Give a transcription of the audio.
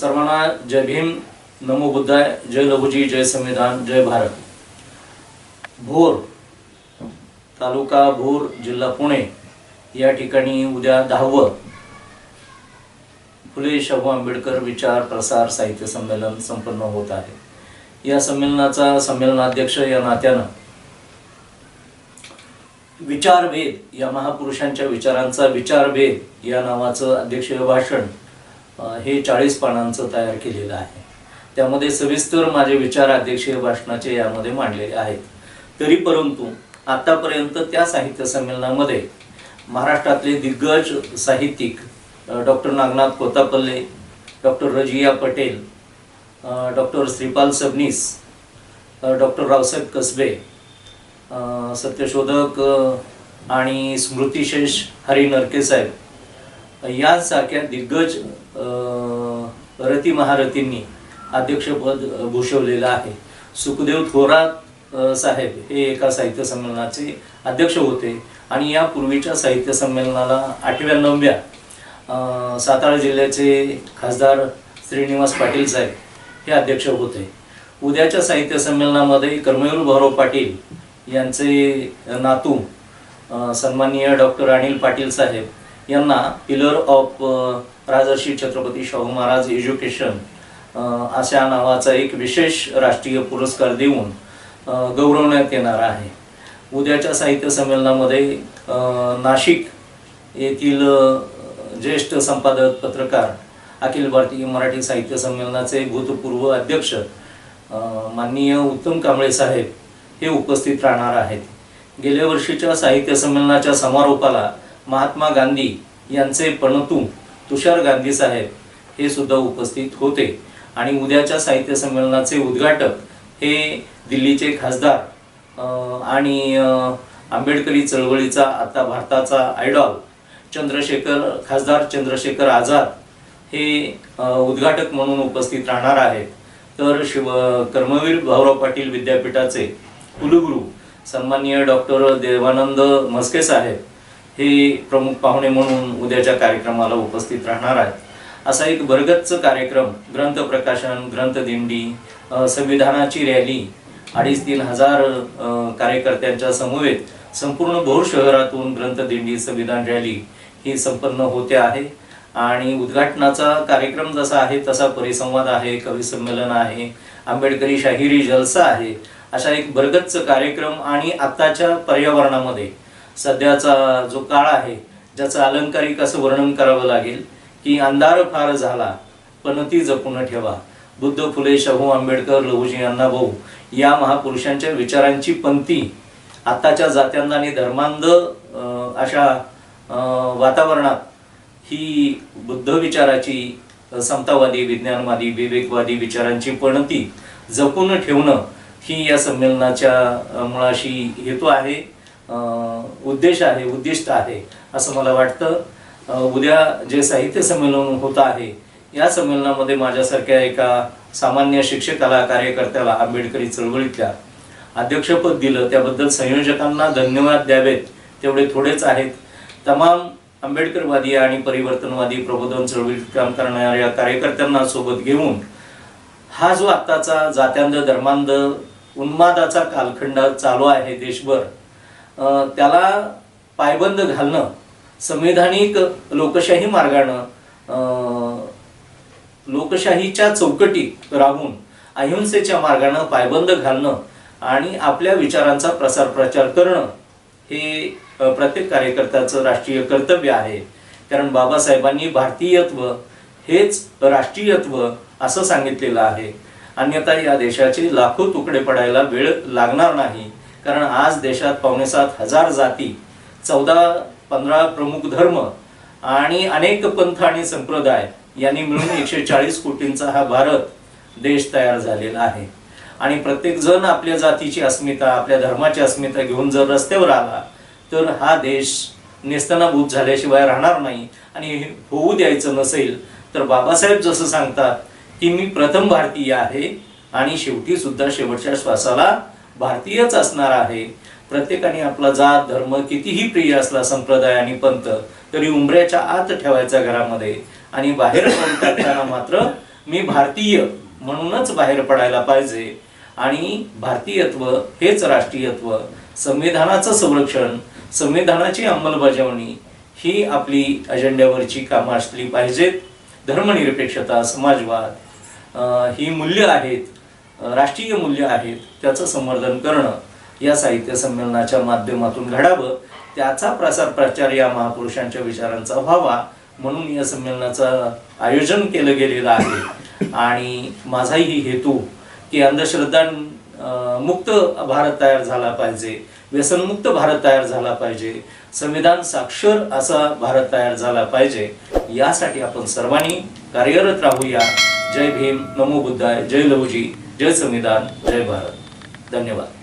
सर्वांना जय भीम नमो बुद्धाय जय लघुजी जय संविधान जय भारत. भोर तालुका भोर जिल्हा पुणे या ठिकाणी उद्या दहावं फुले शाहू आंबेडकर विचार प्रसार साहित्य संमेलन संपन्न होत आहे. या संमेलनाचा संमेलनाध्यक्ष या नात्यानं विचारभेद या महापुरुषांच्या विचारांचा विचारभेद या नावाचं अध्यक्षीय भाषण हे चाळीस पानांचं तयार केलेलं आहे. त्यामध्ये सविस्तर माझे विचार अध्यक्षीय भाषणाचे यामध्ये मांडलेले आहेत. तरी परंतु आतापर्यंत त्या साहित्य संमेलनामध्ये महाराष्ट्रातले दिग्गज साहित्यिक doctor Nagnath Kotapalle doctor Razia Patel doctor Shripal Sabnis doctor Raosaheb Kasbe सत्यशोधक आणि स्मृतिशेष हरी नरकेसाहेब यासारख्या दिग्गज रती महारथींनी अध्यक्षपद भूषवलेलं आहे. सुखदेव थोरात साहेब हे एका साहित्य संमेलनाचे अध्यक्ष होते आणि या पूर्वीच्या साहित्य संमेलनाला आठव्या नवव्या सातारा जिल्ह्याचे खासदार श्रीनिवास पाटील साहेब हे अध्यक्ष होते. उद्याच्या साहित्य संमेलनामध्ये कर्मयूर भाऊराव पाटील यांचे नातू सन्माननीय डॉक्टर अनिल पाटील साहेब यांना pillar of Rajarshi Chhatrapati Shahu Maharaj education अशा नावाचा एक विशेष राष्ट्रीय पुरस्कार देऊन गौरवण्यात येणार आहे. उद्याच्या साहित्य संमेलनामध्ये नाशिक येथील ज्येष्ठ संपादक पत्रकार अखिल भारतीय मराठी साहित्य संमेलनाचे भूतपूर्व अध्यक्ष माननीय उत्तम कांबळे साहेब हे उपस्थित राहणार आहेत. गेल्या वर्षीच्या साहित्य संमेलनाच्या समारोपाला महात्मा गांधी यांचे पणतू तुषार गांधी साहेब हे सुद्धा उपस्थित होते. आणि उद्याच्या साहित्य संमेलनाचे उद्घाटक हे दिल्लीचे खासदार आणि आंबेडकरी चळवळीचा आता भारताचा आयडॉल चंद्रशेखर खासदार चंद्रशेखर आझाद हे उद्घाटक म्हणून उपस्थित राहणार आहेत. तर शिव कर्मवीर भाऊराव पाटील विद्यापीठाचे कुलगुरू सन्माननीय डॉक्टर देवानंद म्हस्के साहेब हे प्रमुख पाहुणे म्हणून उद्याच्या कार्यक्रमाला उपस्थित राहणार आहेत. असा एक भरगच्च कार्यक्रम ग्रंथ प्रकाशन ग्रंथदिंडी संविधानाची रॅली अडीच तीन हजार कार्यकर्त्यांच्या समवेत संपूर्ण भोर शहरातून ग्रंथदिंडी संविधान रॅली ही संपन्न होते आहे. आणि उद्घाटनाचा कार्यक्रम जसा आहे तसा परिसंवाद आहे कवी संमेलन आहे आंबेडकरी शाहिरी जलसा आहे अशा एक भरगच्च कार्यक्रम आणि आत्ताच्या पर्यावरणामध्ये सध्याचा जो काळ आहे ज्याचं अलंकारिक असं वर्णन करावं लागेल की अंधार फार झाला पण ती जपून ठेवा. बुद्ध फुले शाहू आंबेडकर लहुजी अण्णाभाऊ या महापुरुषांच्या विचारांची पंथी आत्ताच्या जात्यांना आणि धर्मांध अशा वातावरणात ही बुद्ध विचाराची समतावादी विज्ञानवादी विवेकवादी विचारांची पणती जपून ठेवणं ही या संमेलनाच्या मुळाशी हेतू आहे. उद्देश आहे उद्दिष्ट आहे असं मला वाटतं. उद्या जे साहित्य संमेलन होत आहे या संमेलनामध्ये माझ्यासारख्या एका सामान्य शिक्षकाला कार्यकर्त्याला आंबेडकरी चळवळीतल्या अध्यक्षपद दिलं त्याबद्दल संयोजकांना धन्यवाद द्यावेत तेवढे थोडेच आहेत. तमाम आंबेडकरवादी आणि परिवर्तनवादी प्रबोधन चळवळीत काम करणाऱ्या कार्यकर्त्यांना सोबत घेऊन हा जो आत्ताचा जात्यांध धर्मांध उन्मादाचा कालखंड चालू आहे देशभर त्याला पायबंद घालणं संवैधानिक लोकशाही मार्गानं लोकशाहीच्या चौकटीत राहून अहिंसेच्या मार्गानं पायबंद घालणं आणि आपल्या विचारांचा प्रसार प्रचार करणं हे प्रत्येक कार्यकर्त्याचं राष्ट्रीय कर्तव्य आहे. कारण बाबासाहेबांनी भारतीयत्व हेच राष्ट्रीयत्व असं सांगितलेलं आहे. अन्यथा या देशाचे लाखो तुकडे पडायला वेळ लागणार नाही. कारण आज देशात पावणेसात हजार जाती चौदा पंधरा प्रमुख धर्म आणि अनेक पंथ आणि संप्रदाय यांनी मिळून एकशे चाळीस कोटींचा हा भारत देश तयार झालेला आहे. आणि प्रत्येक जण आपल्या जातीची अस्मिता आपल्या धर्माची अस्मिता घेऊन जर रस्त्यावर आला तर हा देश नेस्तनाभूत झाल्याशिवाय राहणार नाही आणि हे होऊ द्यायचं नसेल तर बाबासाहेब जसं सांगतात की मी प्रथम भारतीय आहे आणि शेवटी सुद्धा शेवटच्या श्वासाला भारतीयच असणार आहे. प्रत्येकाने आपला जात धर्म कितीही प्रिय असला संप्रदाय आणि पंथ तरी उंबऱ्याच्या आत ठेवायचा घरामध्ये. आणि बाहेर पडून टाकताना मात्र मी भारतीय म्हणूनच बाहेर पडायला पाहिजे. आणि भारतीयत्व हेच राष्ट्रीयत्व. संविधानाचं संरक्षण संविधानाची अंमलबजावणी ही आपली अजेंड्यावरची कामं असली पाहिजेत. धर्मनिरपेक्षता समाजवाद ही मूल्य आहेत. राष्ट्रीय मूल्य आहेत त्याचं संवर्धन करणं या साहित्य संमेलनाच्या माध्यमातून घडावं त्याचा प्रसार प्रचार या महापुरुषांच्या विचारांचा व्हावा म्हणून या संमेलनाचं आयोजन केलं गेलेलं आहे. आणि माझाही हेतू की अंधश्रद्धा मुक्त भारत तयार झाला पाहिजे व्यसनमुक्त भारत तयार झाला पाहिजे संविधान साक्षर असा भारत तयार झाला पाहिजे यासाठी आपण सर्वांनी कार्यरत राहूया. जय भीम नमो बुद्धाय जय लहुजी. जय संविधान जय भारत. धन्यवाद.